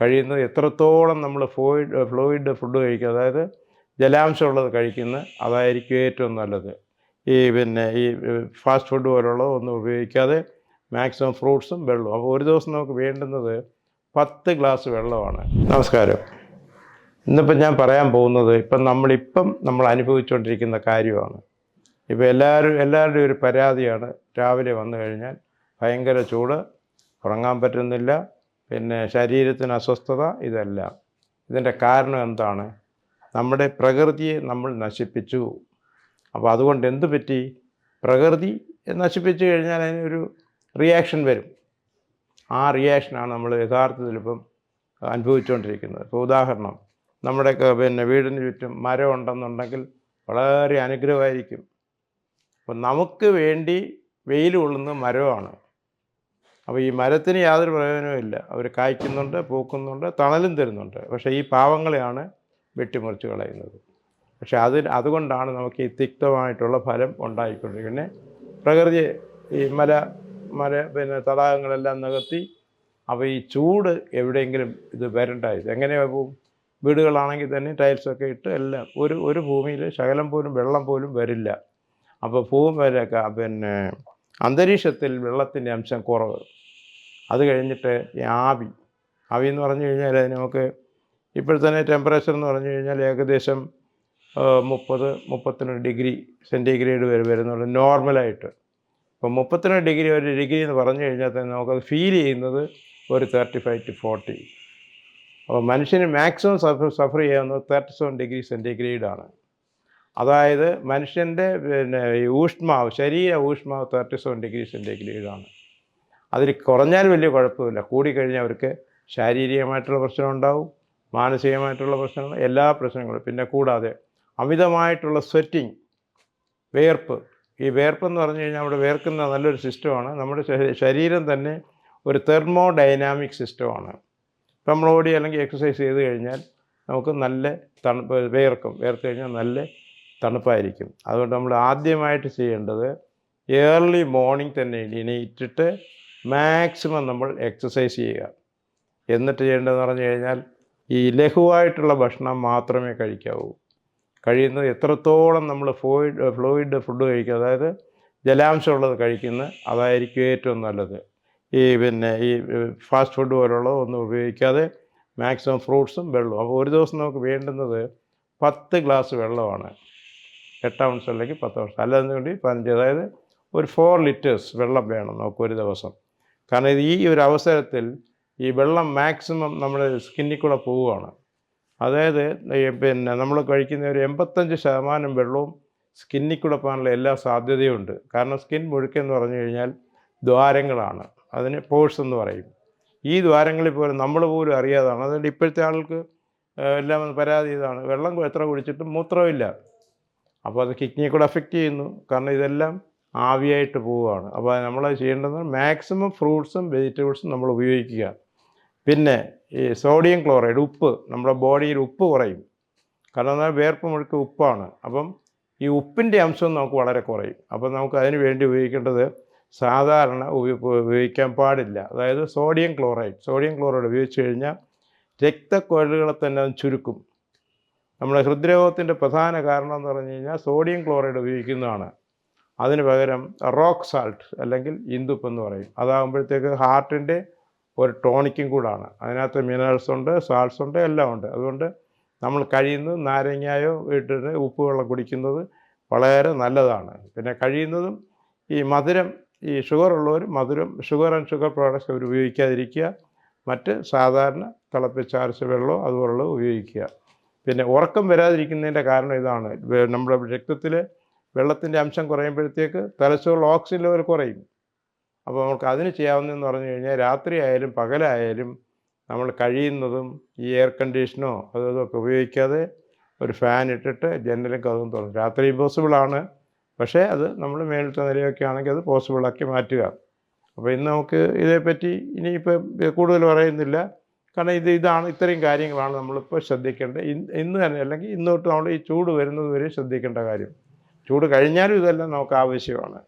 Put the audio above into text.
കഴിയുന്നത് എത്രത്തോളം നമ്മൾ ഫ്ലോയിഡ് ഫ്ലൂയിഡ് ഫുഡ് കഴിക്കുക അതായത് ജലാംശമുള്ളത് കഴിക്കുന്നത് അതായിരിക്കും ഏറ്റവും നല്ലത്. ഈ പിന്നെ ഈ ഫാസ്റ്റ് ഫുഡ് പോലുള്ളത് ഒന്നും ഉപയോഗിക്കാതെ മാക്സിമം ഫ്രൂട്ട്സും വെള്ളവും. അപ്പോൾ ഒരു ദിവസം നമുക്ക് വേണ്ടുന്നത് പത്ത് ഗ്ലാസ് വെള്ളമാണ്. നമസ്കാരം. ഇന്നിപ്പം ഞാൻ പറയാൻ പോകുന്നത് ഇപ്പം നമ്മളിപ്പം നമ്മൾ അനുഭവിച്ചുകൊണ്ടിരിക്കുന്ന കാര്യമാണ്. ഇപ്പോൾ എല്ലാവരും എല്ലാവരുടെയും ഒരു പരാതിയാണ് രാവിലെ വന്നു കഴിഞ്ഞാൽ ഭയങ്കര ചൂട് ഉറങ്ങാൻ പറ്റുന്നില്ല പിന്നെ ശരീരത്തിന് അസ്വസ്ഥത ഇതെല്ലാം. ഇതിന്റെ കാരണം എന്താണ്? നമ്മുടെ പ്രകൃതിയെ നമ്മൾ നശിപ്പിച്ചു. അപ്പോൾ അതുകൊണ്ട് എന്ത് പറ്റി? പ്രകൃതി നശിപ്പിച്ചു കഴിഞ്ഞാൽ അതിനൊരു റിയാക്ഷൻ വരും. ആ റിയാക്ഷനാണ് നമ്മൾ യഥാർത്ഥത്തിൽ ഇപ്പം അനുഭവിച്ചുകൊണ്ടിരിക്കുന്നത്. ഇപ്പോൾ ഉദാഹരണം നമ്മുടെ പിന്നെ വീടിന് ചുറ്റും മരം ഉണ്ടെന്നുണ്ടെങ്കിൽ വളരെ അനുഗ്രഹമായിരിക്കും. അപ്പം നമുക്ക് വേണ്ടി വെയിൽ കൊള്ളുന്ന മരമാണ്. അപ്പോൾ ഈ മരത്തിന് യാതൊരു പ്രയോജനവും ഇല്ല. അവർ കായ്ക്കുന്നുണ്ട് പൂക്കുന്നുണ്ട് തണലും തരുന്നുണ്ട്. പക്ഷേ ഈ പാവങ്ങളെയാണ് വെട്ടിമുറിച്ച് കളയുന്നത്. പക്ഷേ അതിന് അതുകൊണ്ടാണ് നമുക്ക് ഈ തിക്തമായിട്ടുള്ള ഫലം ഉണ്ടായിക്കൊണ്ടിരിക്കുന്നത്. പിന്നെ പ്രകൃതി ഈ മല മല പിന്നെ തടാകങ്ങളെല്ലാം നികത്തി അപ്പോൾ ഈ ചൂട് എവിടെയെങ്കിലും ഇത് വരണ്ടായത്. എങ്ങനെ പോവും വീടുകളാണെങ്കിൽ തന്നെ ടൈൽസൊക്കെ ഇട്ട് എല്ലാം ഒരു ഒരു ഭൂമിയിൽ ശകലം പോലും വെള്ളം പോലും വരില്ല. അപ്പോൾ ഭൂമിയിലൊക്കെ പിന്നെ അന്തരീക്ഷത്തിൽ വെള്ളത്തിന്റെ അംശം കുറവ്. അത് കഴിഞ്ഞിട്ട് ആവി. ആവി എന്ന് പറഞ്ഞു കഴിഞ്ഞാൽ നമുക്ക് ഇപ്പോഴത്തന്നെ ടെമ്പറേച്ചർ എന്ന് പറഞ്ഞു കഴിഞ്ഞാൽ ഏകദേശം മുപ്പത് മുപ്പത്തിരണ്ട് ഡിഗ്രി സെന്റിഗ്രേഡ് വരെ വരുന്നുള്ളൂ. നോർമലായിട്ട് അപ്പോൾ മുപ്പത്തിരണ്ട് ഡിഗ്രി ഒരു ഡിഗ്രി എന്ന് പറഞ്ഞു കഴിഞ്ഞാൽ തന്നെ നമുക്കത് ഫീൽ ചെയ്യുന്നത് ഒരു തേർട്ടി ഫൈവ് ടു ഫോർട്ടി അപ്പോൾ മനുഷ്യന് മാക്സിമം സഫർ സഫർ ചെയ്യാവുന്നത് തേർട്ടി സെവൻ ഡിഗ്രി സെന്റിഗ്രേഡാണ് അതായത് മനുഷ്യന്റെ പിന്നെ ഊഷ്മാവ് ശരീര ഊഷ്മാവ് തേർട്ടി സെവൻ ഡിഗ്രി സെന്റിഗ്രേഡാണ് അതിൽ കുറഞ്ഞാൽ വലിയ കുഴപ്പമില്ല. കൂടിക്കഴിഞ്ഞാൽ അവർക്ക് ശാരീരികമായിട്ടുള്ള പ്രശ്നം ഉണ്ടാവും മാനസികമായിട്ടുള്ള പ്രശ്നങ്ങൾ എല്ലാ പ്രശ്നങ്ങളും പിന്നെ കൂടാതെ അമിതമായിട്ടുള്ള സ്വെറ്റിങ് വേർപ്പ്. ഈ വേർപ്പെന്ന് പറഞ്ഞു കഴിഞ്ഞാൽ അവിടെ വേർക്കുന്ന നല്ലൊരു സിസ്റ്റമാണ്. നമ്മുടെ ശരീരം തന്നെ ഒരു തെർമോ ഡൈനാമിക് സിസ്റ്റമാണ്. ഇപ്പം നമ്മൾ ഓടി അല്ലെങ്കിൽ എക്സസൈസ് ചെയ്ത് കഴിഞ്ഞാൽ നമുക്ക് നല്ല തണുപ്പ് വേർക്കും. വേർത്ത് കഴിഞ്ഞാൽ നല്ല തണുപ്പായിരിക്കും. അതുകൊണ്ട് നമ്മൾ ആദ്യമായിട്ട് ചെയ്യേണ്ടത് ഏർലി മോർണിംഗ് തന്നെ എണീറ്റിട്ട് മാക്സിമം നമ്മൾ എക്സസൈസ് ചെയ്യുക. എന്നിട്ട് ചെയ്യേണ്ടതെന്ന് പറഞ്ഞു കഴിഞ്ഞാൽ ഈ ലഘുവായിട്ടുള്ള ഭക്ഷണം മാത്രമേ കഴിക്കാവൂ. കഴിയുന്നത് എത്രത്തോളം നമ്മൾ ഫ്ലോയിഡ് ഫ്ലൂയിഡ് ഫുഡ് കഴിക്കുക അതായത് ജലാംശമുള്ളത് കഴിക്കുന്നത് അതായിരിക്കും ഏറ്റവും നല്ലത്. ഈ പിന്നെ ഈ ഫാസ്റ്റ് ഫുഡ് പോലുള്ളത് ഒന്നും ഉപയോഗിക്കാതെ മാക്സിമം ഫ്രൂട്ട്സും വെള്ളവും. അപ്പോൾ ഒരു ദിവസം നമുക്ക് വേണ്ടുന്നത് പത്ത് ഗ്ലാസ് വെള്ളമാണ്. എട്ട് ഔൺസ് അല്ലെങ്കിൽ പത്ത് ഔൺസ് വേണ്ടി പതിനഞ്ച് അതായത് ഒരു ഫോർ ലിറ്റേഴ്സ് വെള്ളം വേണം നമുക്ക് ഒരു ദിവസം. കാരണം ഈ ഒരു അവസരത്തിൽ ഈ വെള്ളം മാക്സിമം നമ്മുടെ സ്കിന്നിൽ കൂടെ പോവുകയാണ്. അതായത് പിന്നെ നമ്മൾ കഴിക്കുന്ന ഒരു എൺപത്തഞ്ച് ശതമാനം വെള്ളവും സ്കിന്നിൽ കൂടെ പോകാനുള്ള എല്ലാ സാധ്യതയുമുണ്ട് കാരണം സ്കിൻ മുഴുക്കെന്ന് പറഞ്ഞു കഴിഞ്ഞാൽ ദ്വാരങ്ങളാണ്. അതിന് പോഴ്സ് എന്ന് പറയും. ഈ ദ്വാരങ്ങളിൽ പോലും നമ്മൾ പോലും അറിയാതാണ്. അതുകൊണ്ട് ഇപ്പോഴത്തെ ആൾക്ക് എല്ലാം പരാതി ഇതാണ്. വെള്ളം എത്ര കുടിച്ചിട്ടും മൂത്രമില്ല അപ്പോൾ അത് കിഡ്നിയെ കൂടെ അഫക്റ്റ് ചെയ്യുന്നു. കാരണം ഇതെല്ലാം ആവിയായിട്ട് പോവുകയാണ്. അപ്പോൾ നമ്മൾ ചെയ്യേണ്ടത് മാക്സിമം ഫ്രൂട്ട്സും വെജിറ്റബിൾസും നമ്മൾ ഉപയോഗിക്കുക. പിന്നെ ഈ സോഡിയം ക്ലോറൈഡ് ഉപ്പ് നമ്മുടെ ബോഡിയിൽ ഉപ്പ് കുറയും. കാരണം എന്നാൽ വേർപ്പ് മുഴുക്ക ഉപ്പാണ്. അപ്പം ഈ ഉപ്പിന്റെ അംശം നമുക്ക് വളരെ കുറയും. അപ്പം നമുക്ക് അതിന് വേണ്ടി ഉപയോഗിക്കേണ്ടത് സാധാരണ ഉപയോഗിക്കാൻ പാടില്ല. അതായത് സോഡിയം ക്ലോറൈഡ് സോഡിയം ക്ലോറൈഡ് ഉപയോഗിച്ച് കഴിഞ്ഞാൽ രക്തക്കൊഴലുകളെ തന്നെ ചുരുക്കും. നമ്മുടെ ഹൃദ്രോഗത്തിന്റെ പ്രധാന കാരണം എന്ന് പറഞ്ഞു കഴിഞ്ഞാൽ സോഡിയം ക്ലോറൈഡ് ഉപയോഗിക്കുന്നതാണ്. അതിന് പകരം റോക്ക് സാൾട്ട് അല്ലെങ്കിൽ ഇന്ദുപ്പ് എന്ന് പറയും. അതാകുമ്പോഴത്തേക്ക് ഹാർട്ടിന്റെ ഒരു ടോണിക്കും കൂടാണ്. അതിനകത്ത് മിനറൽസ് ഉണ്ട് സാൾട്ട്സ് ഉണ്ട് എല്ലാം ഉണ്ട്. അതുകൊണ്ട് നമ്മൾ കഴിയുന്നത് നാരങ്ങയോ ഇട്ടിട്ട് ഉപ്പ് വെള്ളം കുടിക്കുന്നത് വളരെ നല്ലതാണ്. പിന്നെ കഴിയുന്നതും ഈ മധുരം ഈ ഷുഗർ ഉള്ളവർ മധുരം ഷുഗർ ആൻഡ് ഷുഗർ പ്രോഡക്റ്റ്സ് അവർ ഉപയോഗിക്കാതിരിക്കുക. മറ്റ് സാധാരണ തിളപ്പിച്ചാർച്ച വെള്ളമോ അതുപോലുള്ളത് ഉപയോഗിക്കുക. പിന്നെ ഉറക്കം വരാതിരിക്കുന്നതിന്റെ കാരണം ഇതാണ്. നമ്മുടെ രക്തത്തിൽ വെള്ളത്തിന്റെ അംശം കുറയുമ്പോഴത്തേക്ക് തലച്ചോറിൽ ഓക്സിജൻ ലെവൽ കുറയും. അപ്പോൾ നമുക്ക് അതിന് ചെയ്യാവുന്നതെന്ന് പറഞ്ഞു കഴിഞ്ഞാൽ രാത്രി ആയാലും പകലായാലും നമ്മൾ കഴിയുന്നതും ഈ എയർ കണ്ടീഷനോ അതും ഒക്കെ ഉപയോഗിക്കാതെ ഒരു ഫാൻ ഇട്ടിട്ട് ജനലും കഥവും തുറന്നു. രാത്രി ആണ്. പക്ഷേ അത് നമ്മൾ മേളിലത്തെ നിലയൊക്കെ ആണെങ്കിൽ അത് പോസിബിളാക്കി മാറ്റുക. അപ്പോൾ ഇന്ന് നമുക്ക് ഇതേപ്പറ്റി ഇനിയിപ്പോൾ കൂടുതൽ പറയുന്നില്ല. കാരണം ഇത് ഇതാണ് ഇത്രയും കാര്യങ്ങളാണ് നമ്മളിപ്പോൾ ശ്രദ്ധിക്കേണ്ടത്. ഇന്ന് തന്നെ അല്ലെങ്കിൽ ഇന്നോട്ട് നമ്മൾ ഈ ചൂട് വരുന്നത് വരെ ശ്രദ്ധിക്കേണ്ട കാര്യം. ചൂട് കഴിഞ്ഞാലും ഇതെല്ലാം നമുക്ക് ആവശ്യമാണ്.